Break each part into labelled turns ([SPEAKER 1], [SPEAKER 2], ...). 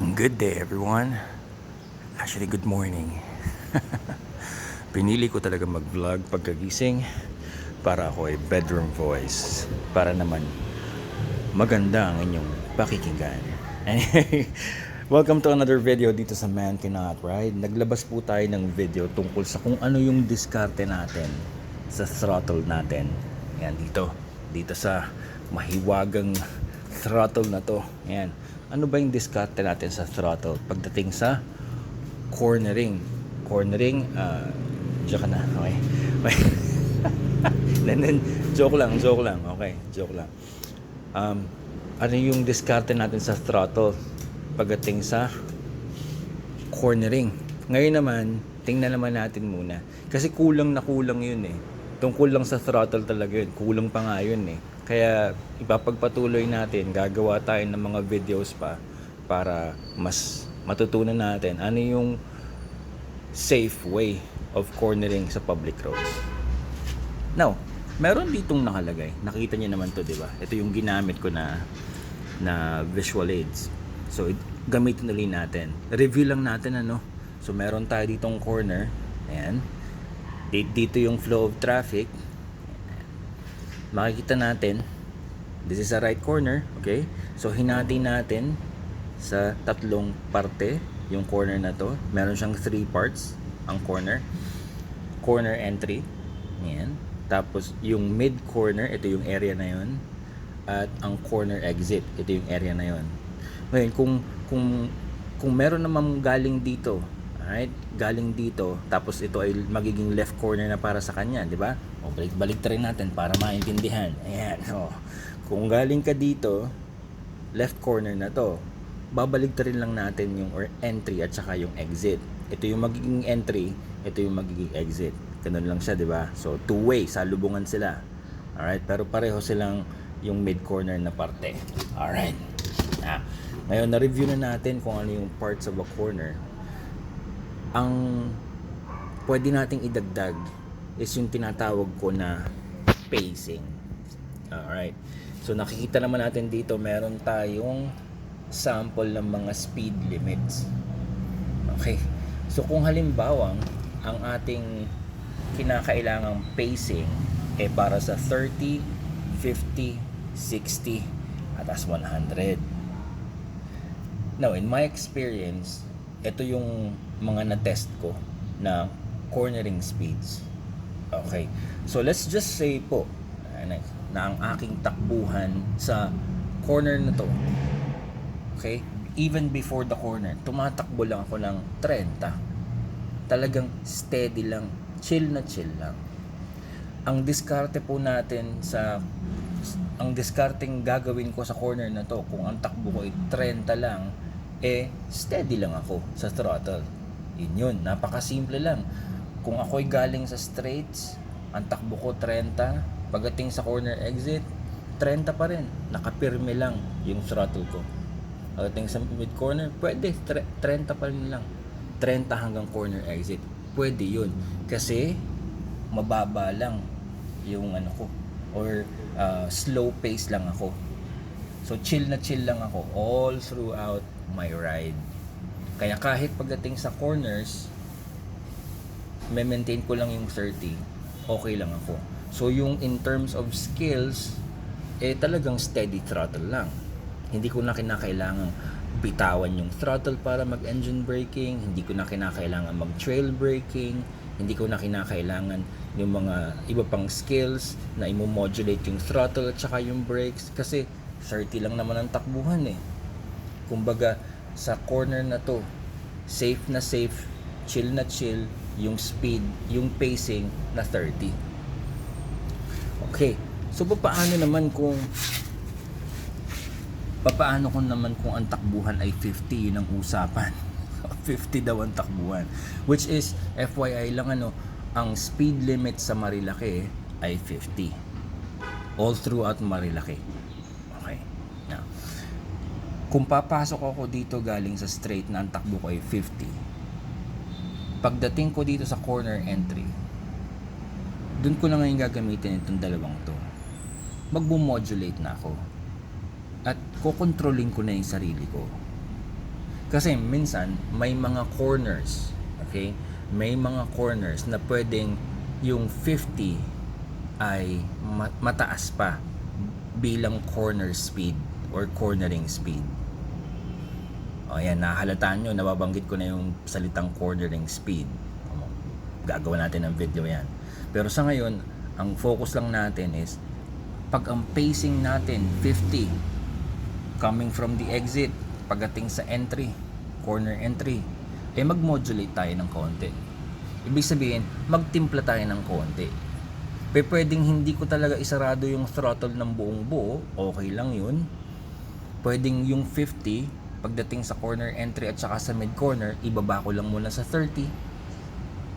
[SPEAKER 1] Good day everyone. Actually, good morning. Pinili ko talaga mag-vlog pagkagising para ako ay bedroom voice. Para naman maganda ang inyong pakikinggan. Anyway, welcome to another video dito sa Man Cannot Ride. Naglabas po tayo ng video tungkol sa kung ano yung diskarte natin sa throttle natin. Yan dito. Dito sa mahiwagang throttle na to. Yan. Ano ba yung diskarte natin sa throttle pagdating sa cornering? Cornering, diyan ka na. Okay. Okay. Then, joke lang, joke lang. Okay, joke lang. Um, ano yung diskarte natin sa throttle pagdating sa cornering? Ngayon naman, tingnan naman natin muna. Kasi kulang na kulang yun eh. Tungkol lang sa throttle talaga yun. Kulang pa nga yun eh. Kaya ipapagpatuloy natin, gagawa tayo ng mga videos pa para mas matutunan natin ano yung safe way of cornering sa public roads. Now, meron ditong nakalagay. Nakita niyo naman to, 'di ba? Ito yung ginamit ko na na visual aids. So, it, gamitin ulit natin. Review lang natin ano. So, meron tayo ditong corner. Ayan. Di- Dito yung flow of traffic. Makikita natin, this is a right corner, okay? So, hinati natin sa tatlong parte yung corner na to. Meron siyang three parts ang corner. Corner entry. Ayan. Tapos, yung mid corner, ito yung area na yun. At ang corner exit, ito yung area na yun. Ngayon, kung, kung, kung meron naman galing dito, alright, galing dito, tapos ito ay magiging left corner na para sa kanya, di ba? O, balik, balik rin natin para maintindihan. Ayan, o. Kung galing ka dito, left corner na to, babalik rin lang natin yung or entry at saka yung exit. Ito yung magiging entry, ito yung magiging exit. Ganun lang siya, di ba? So, two-way, salubungan sila. Alright, pero pareho silang yung mid-corner na parte. Alright. Ah, ngayon, na-review na natin kung ano yung parts of a corner. Ang pwede nating idagdag is yung tinatawag ko na pacing. Alright. So, nakikita naman natin dito, meron tayong sample ng mga speed limits. Okay. So kung halimbawa ang ating kinakailangang pacing eh para sa 30, 50, 60 at as 100. Now, in my experience, ito yung mga na-test ko na cornering speeds. Okay. So let's just say po na ang aking takbuhan sa corner na to Okay? Even before the corner, tumatakbo lang ako ng 30. Talagang steady lang, chill na chill lang. Ang diskarte po natin sa ang discarding gagawin ko sa corner na to, kung ang takbo ko ay 30 lang, eh steady lang ako sa throttle. Yun yun, napakasimple lang. Kung ako'y galing sa straights, ang takbo ko 30, pagdating sa corner exit, 30 pa rin. Nakapirme lang yung throttle ko. Pagdating sa mid corner, pwede. tre- 30 pa rin lang. 30 hanggang corner exit. Pwede yun. Kasi, mababa lang yung ano ko. Or, uh, slow pace lang ako. So, chill na chill lang ako all throughout my ride. Kaya kahit pagdating sa corners, may maintain ko lang yung 30, okay lang ako. So, yung in terms of skills, eh talagang steady throttle lang. Hindi ko na kinakailangan bitawan yung throttle para mag engine braking hindi ko na kinakailangan mag trail braking hindi ko na kinakailangan yung mga iba pang skills na imo-modulate yung throttle at saka yung brakes. Kasi 30 lang naman ang takbuhan eh. Kumbaga sa corner na to safe na safe chill na chill yung speed yung pacing na 30 okay so paano naman kung papaano ko naman kung ang takbuhan ay 50 yun ang usapan. 50 daw ang takbuhan. Which is FYI lang ano ang speed limit sa Marilaki ay 50 all throughout now kung papasok ako dito galing sa straight na ang takbo ko ay 50 pagdating ko dito sa corner entry dun ko na ngayon gagamitin itong dalawang to magbo-modulate na ako at kokontrolin ko na yung sarili ko. Kasi minsan, may mga corners, okay? May mga corners na pwedeng yung 50 ay ma- mataas pa bilang corner speed or cornering speed. O yan, nakahalataan nyo, nababanggit ko na yung salitang cornering speed. O, Gagawa natin ng video yan. Pero sa ngayon, ang focus lang natin is pag ang pacing natin 50 coming from the exit pagdating sa entry, corner entry, eh mag-modulate tayo ng konti. Ibig sabihin, magtimpla tayo ng konti. Pe pwedeng hindi ko talaga isarado yung throttle ng buong buo, okay lang yun. Pwedeng yung 50, pagdating sa corner entry at saka sa mid corner, ibaba ko lang muna sa 30.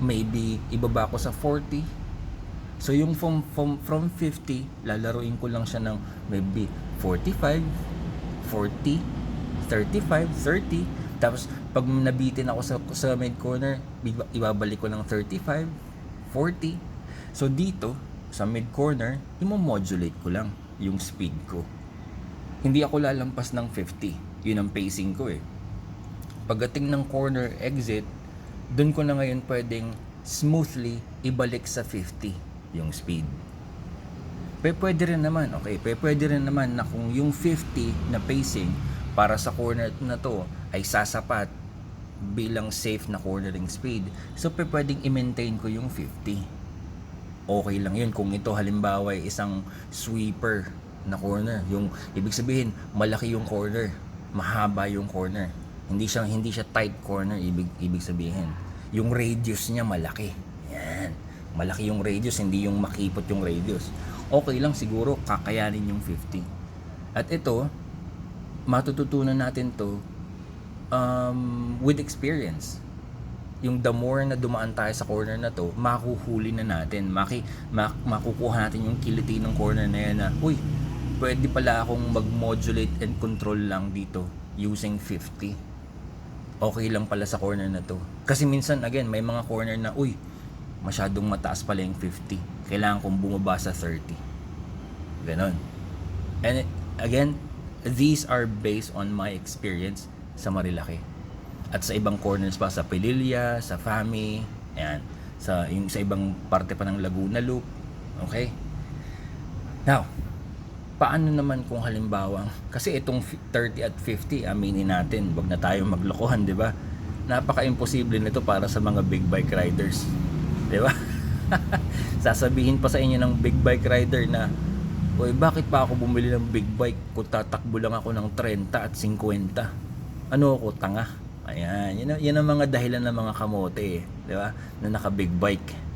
[SPEAKER 1] Maybe ibaba ko sa 40. So yung from, from, from 50, lalaruin ko lang siya ng maybe 45, 40, 35, 30. Tapos pag nabitin ako sa, sa mid corner, iba- ibabalik ko ng 35, 40. So dito, sa mid corner, imo-modulate ko lang yung speed ko. Hindi ako lalampas ng 50. Yun ang pacing ko eh. Pagdating ng corner exit, dun ko na ngayon pwedeng smoothly ibalik sa 50 yung speed. Pe pwede rin naman, okay, pe pwede rin naman na kung yung 50 na pacing para sa corner na to ay sasapat bilang safe na cornering speed. So pe pwedeng i-maintain ko yung 50. Okay lang yun kung ito halimbawa ay isang sweeper na corner. Yung ibig sabihin, malaki yung corner, mahaba yung corner. Hindi siya hindi siya tight corner ibig ibig sabihin. Yung radius niya malaki. Yan. Malaki yung radius, hindi yung makipot yung radius. Okay lang siguro kakayanin yung 50. At ito, matututunan natin to um, with experience. Yung the more na dumaan tayo sa corner na to, makuhuli na natin. Maki, mak, makukuha natin yung kiliti ng corner na yan na, uy, pwede pala akong mag-modulate and control lang dito using 50. Okay lang pala sa corner na to. Kasi minsan, again, may mga corner na, uy, masyadong mataas pala yung 50. Kailangan kong bumaba sa 30. Ganon. And again, these are based on my experience sa Marilaki. At sa ibang corners pa, sa Pililla, sa Fami, ayan, sa, yung, sa ibang parte pa ng Laguna Loop. Okay? Now, paano naman kung halimbawa, kasi itong fi- 30 at 50, aminin natin, wag na tayo maglokohan, di ba? Napaka-imposible nito para sa mga big bike riders. Di ba? Sasabihin pa sa inyo ng big bike rider na, Uy, bakit pa ako bumili ng big bike kung tatakbo lang ako ng 30 at 50? Ano ako, tanga? Ayan, yun, ang- yun ang mga dahilan ng mga kamote, eh, di ba? Na naka big bike.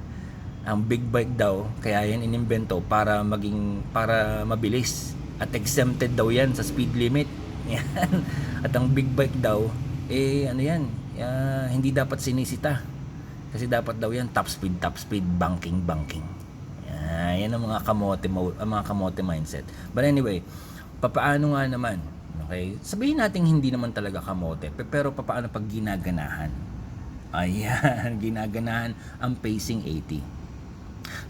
[SPEAKER 1] Ang big bike daw, kaya yan inimbento para maging, para mabilis. At exempted daw yan sa speed limit. Yan. At ang big bike daw, eh ano yan, ah, hindi dapat sinisita. Kasi dapat daw yan top speed, top speed, banking, banking. Yan, yan ang mga kamote, mo- ang mga kamote mindset. But anyway, papaano nga naman? Okay? Sabihin natin hindi naman talaga kamote, pe- pero papaano pag ginaganahan? Ayan, ginaganahan ang pacing 80.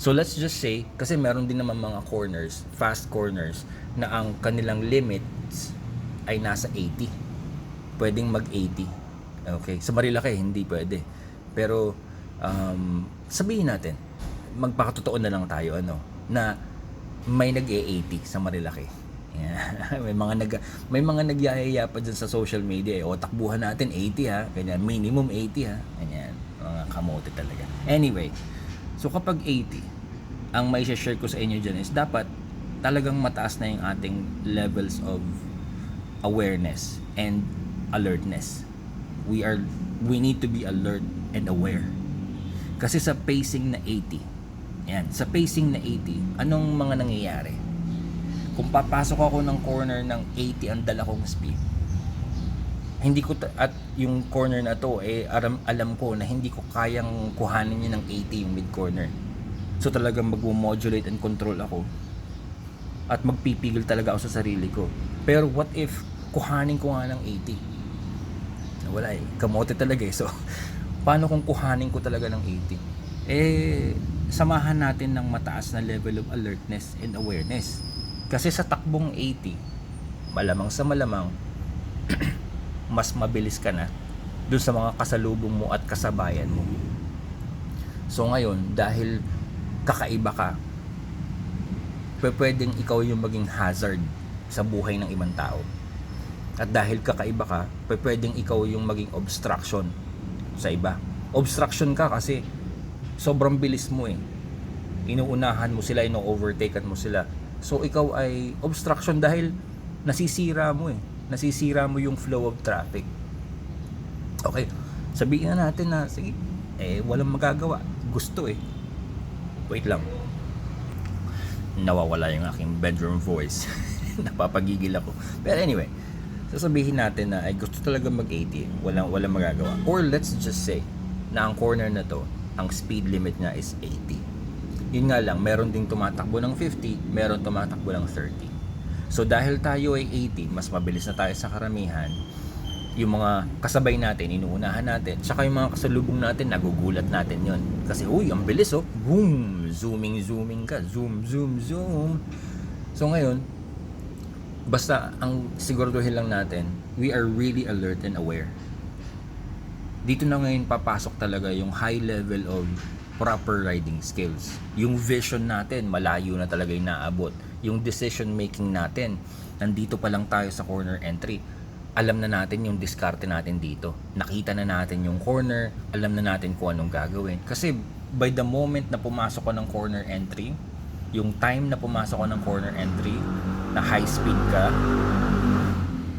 [SPEAKER 1] So let's just say, kasi meron din naman mga corners, fast corners, na ang kanilang limits ay nasa 80. Pwedeng mag 80. Okay, sa Marilaki hindi pwede. Pero um, sabihin natin, magpakatotoo na lang tayo ano, na may nag-e-80 sa Marilaki. Yeah. may mga nag may mga nagyayaya pa dyan sa social media eh. O takbuhan natin 80 ha. Ganyan, minimum 80 ha. Ganyan. Mga kamote talaga. Anyway, so kapag 80, ang may share ko sa inyo dyan is dapat talagang mataas na yung ating levels of awareness and alertness. We are we need to be alert and aware. Kasi sa pacing na 80, yan, sa pacing na 80, anong mga nangyayari? Kung papasok ako ng corner ng 80 ang dala kong speed, hindi ko at yung corner na to eh alam, alam ko na hindi ko kayang kuhanin niya ng 80 yung mid corner. So talagang magmo-modulate and control ako at magpipigil talaga ako sa sarili ko. Pero what if kuhanin ko nga ng 80? Wala eh. Kamote talaga eh. So, paano kung kuhanin ko talaga ng 80? Eh, samahan natin ng mataas na level of alertness and awareness. Kasi sa takbong 80, malamang sa malamang, mas mabilis ka na dun sa mga kasalubong mo at kasabayan mo. So ngayon, dahil kakaiba ka, pwe- pwedeng ikaw yung maging hazard sa buhay ng ibang tao. At dahil kakaiba ka, pwe- pwedeng ikaw yung maging obstruction sa iba. Obstruction ka kasi sobrang bilis mo eh. Inuunahan mo sila, ino-overtakean mo sila. So ikaw ay obstruction dahil nasisira mo eh. Nasisira mo yung flow of traffic. Okay, sabihin na natin na, sige, eh, walang magagawa. Gusto eh. Wait lang. Nawawala yung aking bedroom voice. Napapagigil ako. Pero anyway, sasabihin natin na ay gusto talaga mag-80. Walang, walang magagawa. Or let's just say na ang corner na to, ang speed limit niya is 80. Yun nga lang, meron ding tumatakbo ng 50, meron tumatakbo ng 30. So dahil tayo ay 80, mas mabilis na tayo sa karamihan, yung mga kasabay natin, inuunahan natin, tsaka yung mga kasalubong natin, nagugulat natin yon Kasi, uy, ang bilis oh. Boom! Zooming, zooming ka. Zoom, zoom, zoom. So ngayon, basta ang siguraduhin lang natin, we are really alert and aware. Dito na ngayon papasok talaga yung high level of proper riding skills. Yung vision natin, malayo na talaga yung naabot. Yung decision making natin, nandito pa lang tayo sa corner entry. Alam na natin yung diskarte natin dito. Nakita na natin yung corner, alam na natin kung anong gagawin. Kasi by the moment na pumasok ko ng corner entry, yung time na pumasok ko ng corner entry, na high speed ka,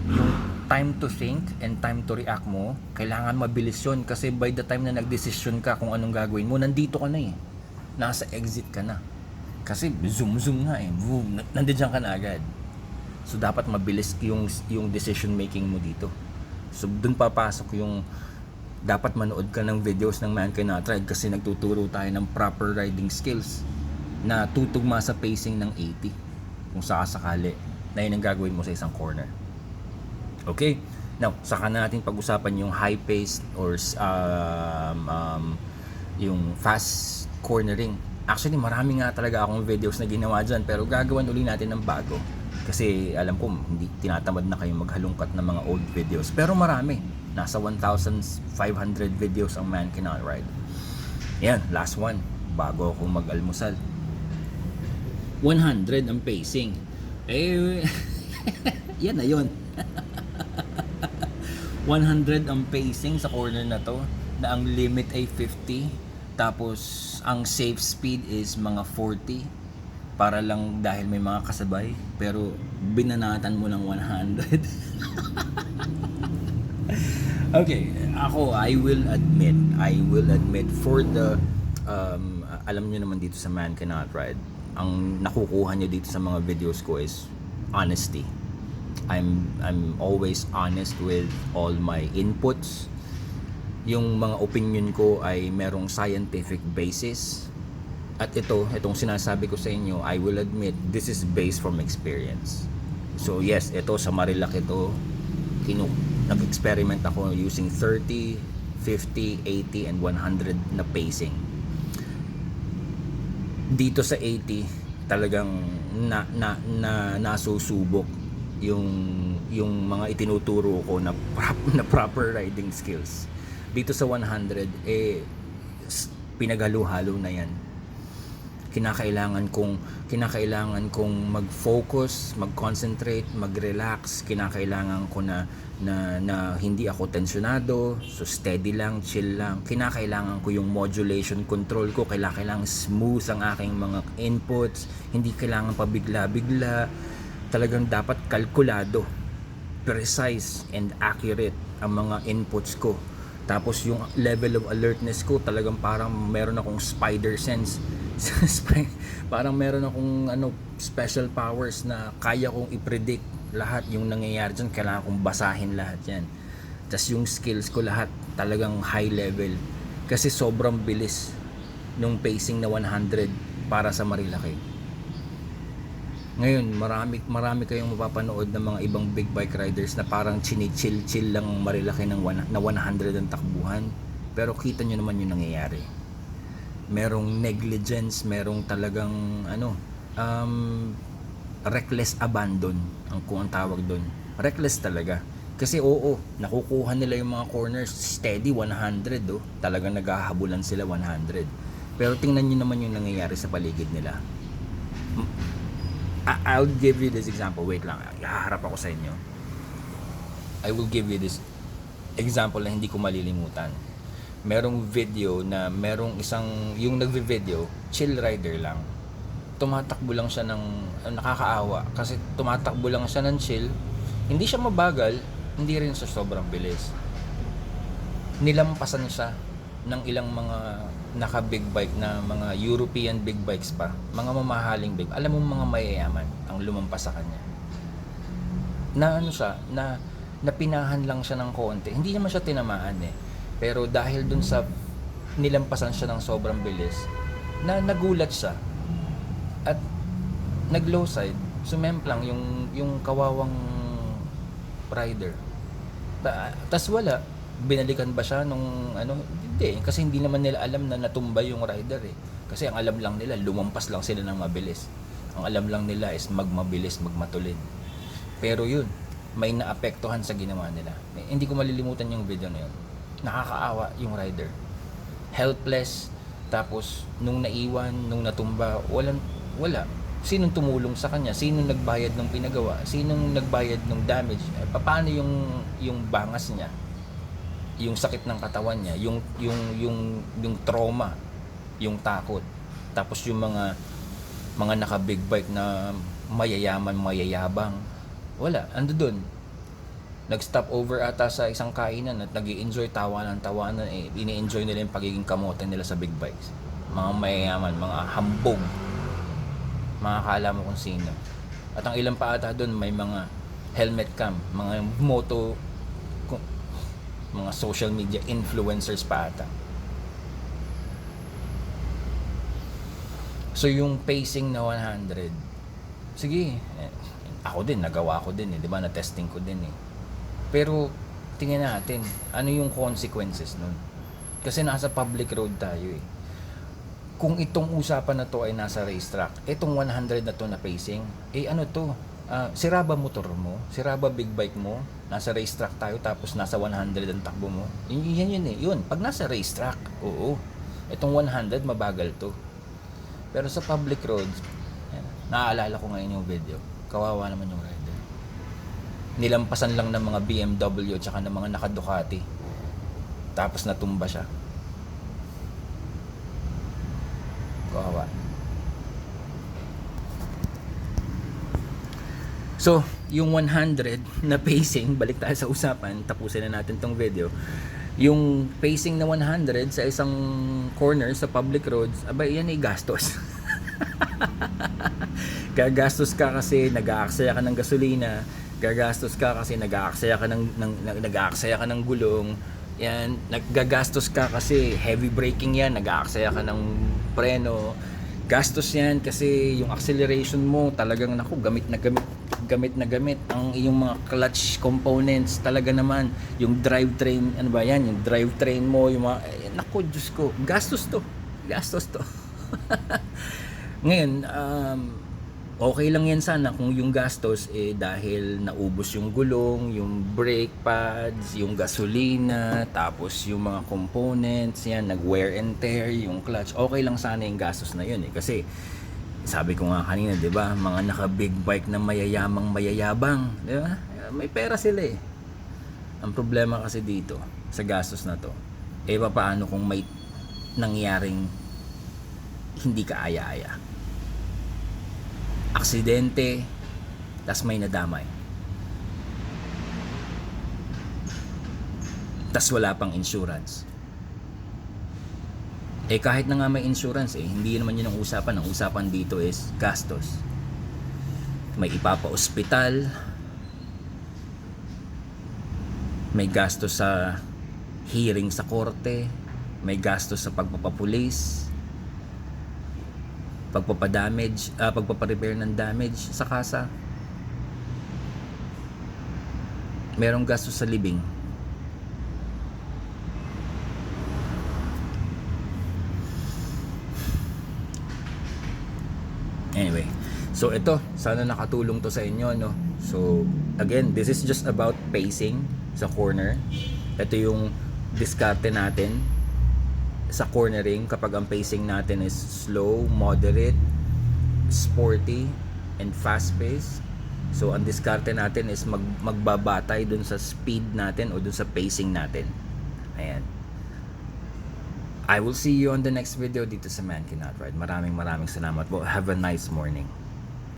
[SPEAKER 1] yung time to think and time to react mo, kailangan mabilis yun kasi by the time na nagdesisyon ka kung anong gagawin mo, nandito ka na eh. Nasa exit ka na. Kasi zoom zoom nga eh. Boom, nandiyan ka na agad. So dapat mabilis yung yung decision making mo dito. So dun papasok yung dapat manood ka ng videos ng Man Cannot Ride kasi nagtuturo tayo ng proper riding skills na tutugma sa pacing ng 80 kung sakasakali na yun ang gagawin mo sa isang corner. Okay? Now, saka natin pag-usapan yung high pace or um, um, yung fast cornering. Actually, marami nga talaga akong videos na ginawa dyan pero gagawan uli natin ng bago. Kasi alam ko, hindi tinatamad na kayong maghalungkat ng mga old videos. Pero marami. Nasa 1,500 videos ang Man Cannot Ride. Yan, last one. Bago ako mag-almusal. 100 ang pacing. Eh, yan na yun. 100 ang pacing sa corner na to na ang limit ay 50 tapos ang safe speed is mga 40 para lang dahil may mga kasabay. Pero binanatan mo ng 100 okay ako I will admit I will admit for the um, alam nyo naman dito sa Man Cannot Ride ang nakukuha nyo dito sa mga videos ko is honesty. I'm I'm always honest with all my inputs. Yung mga opinion ko ay merong scientific basis. At ito, itong sinasabi ko sa inyo, I will admit this is based from experience. So yes, ito sa Marilac ito, kinu nag-experiment ako using 30, 50, 80 and 100 na pacing. Dito sa 80, talagang na na, na nasusubok yung yung mga itinuturo ko na prop, na proper riding skills. Dito sa 100 eh pinaghalo-halo na 'yan. Kinakailangan kong kinakailangan kong mag-focus, mag-concentrate, mag-relax, kinakailangan ko na na, na hindi ako tensionado, so steady lang, chill lang. Kinakailangan ko yung modulation control ko, kailangan smooth ang aking mga inputs, hindi kailangan pabigla-bigla talagang dapat kalkulado, precise and accurate ang mga inputs ko. Tapos yung level of alertness ko talagang parang meron akong spider sense. Parang meron akong ano special powers na kaya kong i-predict lahat yung nangyayari dyan. Kailangan kong basahin lahat yan. Tapos yung skills ko lahat talagang high level. Kasi sobrang bilis nung pacing na 100 para sa Marilaki. Ngayon, marami marami kayong mapapanood ng mga ibang big bike riders na parang chinichill-chill lang ang marilaki ng one, na 100 ang takbuhan. Pero kita nyo naman yung nangyayari. Merong negligence, merong talagang ano, um, reckless abandon ang kung ang tawag doon. Reckless talaga. Kasi oo, nakukuha nila yung mga corners steady 100 oh. Talagang naghahabulan sila 100. Pero tingnan nyo naman yung nangyayari sa paligid nila. I'll give you this example. Wait lang, haharap ako sa inyo. I will give you this example na hindi ko malilimutan. Merong video na merong isang, yung nagvi-video, chill rider lang. Tumatakbo lang siya ng, ah, nakakaawa. Kasi tumatakbo lang siya ng chill. Hindi siya mabagal, hindi rin siya sobrang bilis. Nilampasan siya ng ilang mga naka big bike na mga European big bikes pa. Mga mamahaling big. Alam mo mga mayayaman ang lumampas sa kanya. Na ano siya, na napinahan lang siya ng konti. Hindi naman siya tinamaan eh. Pero dahil dun sa nilampasan siya ng sobrang bilis, na nagulat siya. At nag low side, sumemplang yung yung kawawang rider. Ta tas wala, binalikan ba siya nung ano? Hindi, kasi hindi naman nila alam na natumba yung rider eh. Kasi ang alam lang nila, lumampas lang sila ng mabilis. Ang alam lang nila is magmabilis, magmatulid. Pero yun, may naapektuhan sa ginawa nila. Eh, Hindi ko malilimutan yung video na yun. Nakakaawa yung rider. Helpless, tapos nung naiwan, nung natumba, walang, wala. Sinong tumulong sa kanya? Sinong nagbayad ng pinagawa? Sinong nagbayad ng damage? Eh, paano yung, yung bangas niya? Yung sakit ng katawan niya? Yung, yung, yung, yung trauma? Yung takot? Tapos yung mga mga naka big bike na mayayaman, mayayabang. Wala, ando doon. Nag-stop over ata sa isang kainan at nag enjoy tawanan tawanan eh. Ini-enjoy nila yung pagiging kamote nila sa big bikes. Mga mayayaman, mga hambog. Mga kala mo kung sino. At ang ilang pa ata doon may mga helmet cam, mga moto mga social media influencers pa ata. So yung pacing na 100, sige, eh, ako din, nagawa ko din eh, di ba, na-testing ko din eh. Pero, tingnan natin, ano yung consequences nun? Kasi nasa public road tayo eh. Kung itong usapan na to ay nasa racetrack, itong 100 na to na pacing, eh ano to, Ah, sira ba motor mo? Sira ba big bike mo? Nasa racetrack tayo tapos nasa 100 ang takbo mo? Yun, yan yun eh. Yun, pag nasa racetrack, oo. Itong 100, mabagal to. Pero sa public roads, yan, naaalala ko ngayon yung video. Kawawa naman yung rider. Nilampasan lang ng mga BMW at saka ng mga naka Ducati. Tapos natumba siya. Kawawa. So, yung 100 na pacing, balik tayo sa usapan, tapusin na natin tong video. Yung pacing na 100 sa isang corner sa public roads, abay yan ay gastos. gagastos ka kasi nag-aaksaya ka ng gasolina, gagastos ka kasi nag-aaksaya ka ng, ng, ng nag-aaksaya ka ng gulong, yan, naggagastos ka kasi heavy braking yan, nag-aaksaya ka ng preno, gastos yan kasi yung acceleration mo talagang naku gamit na gamit gamit na gamit ang iyong mga clutch components talaga naman yung drivetrain ano ba yan yung drivetrain mo yung mga eh, naku Diyos ko gastos to gastos to ngayon um, okay lang yan sana kung yung gastos eh dahil naubos yung gulong, yung brake pads, yung gasolina, tapos yung mga components, yan, nag-wear and tear, yung clutch. Okay lang sana yung gastos na yun eh. Kasi sabi ko nga kanina, 'di ba? Mga naka big bike na mayayamang mayayabang, 'di ba? May pera sila eh. Ang problema kasi dito sa gastos na 'to, eh paano kung may nangyaring hindi ka aya-aya? aksidente, tas may nadamay. Tas wala pang insurance. Eh kahit na nga may insurance eh, hindi naman yun ang usapan. Ang usapan dito is gastos. May ipapa-ospital, may gastos sa hearing sa korte, may gastos sa pagpapapulis, pagpapadamage, ah, pagpaparepair ng damage sa kasa. Merong gastos sa living. Anyway, So ito, sana nakatulong to sa inyo no. So again, this is just about pacing sa corner. Ito yung diskarte natin sa cornering kapag ang pacing natin is slow, moderate, sporty, and fast pace. So ang diskarte natin is mag magbabatay dun sa speed natin o dun sa pacing natin. Ayan. I will see you on the next video dito sa Man Cannot Ride. Maraming maraming salamat po. Have a nice morning.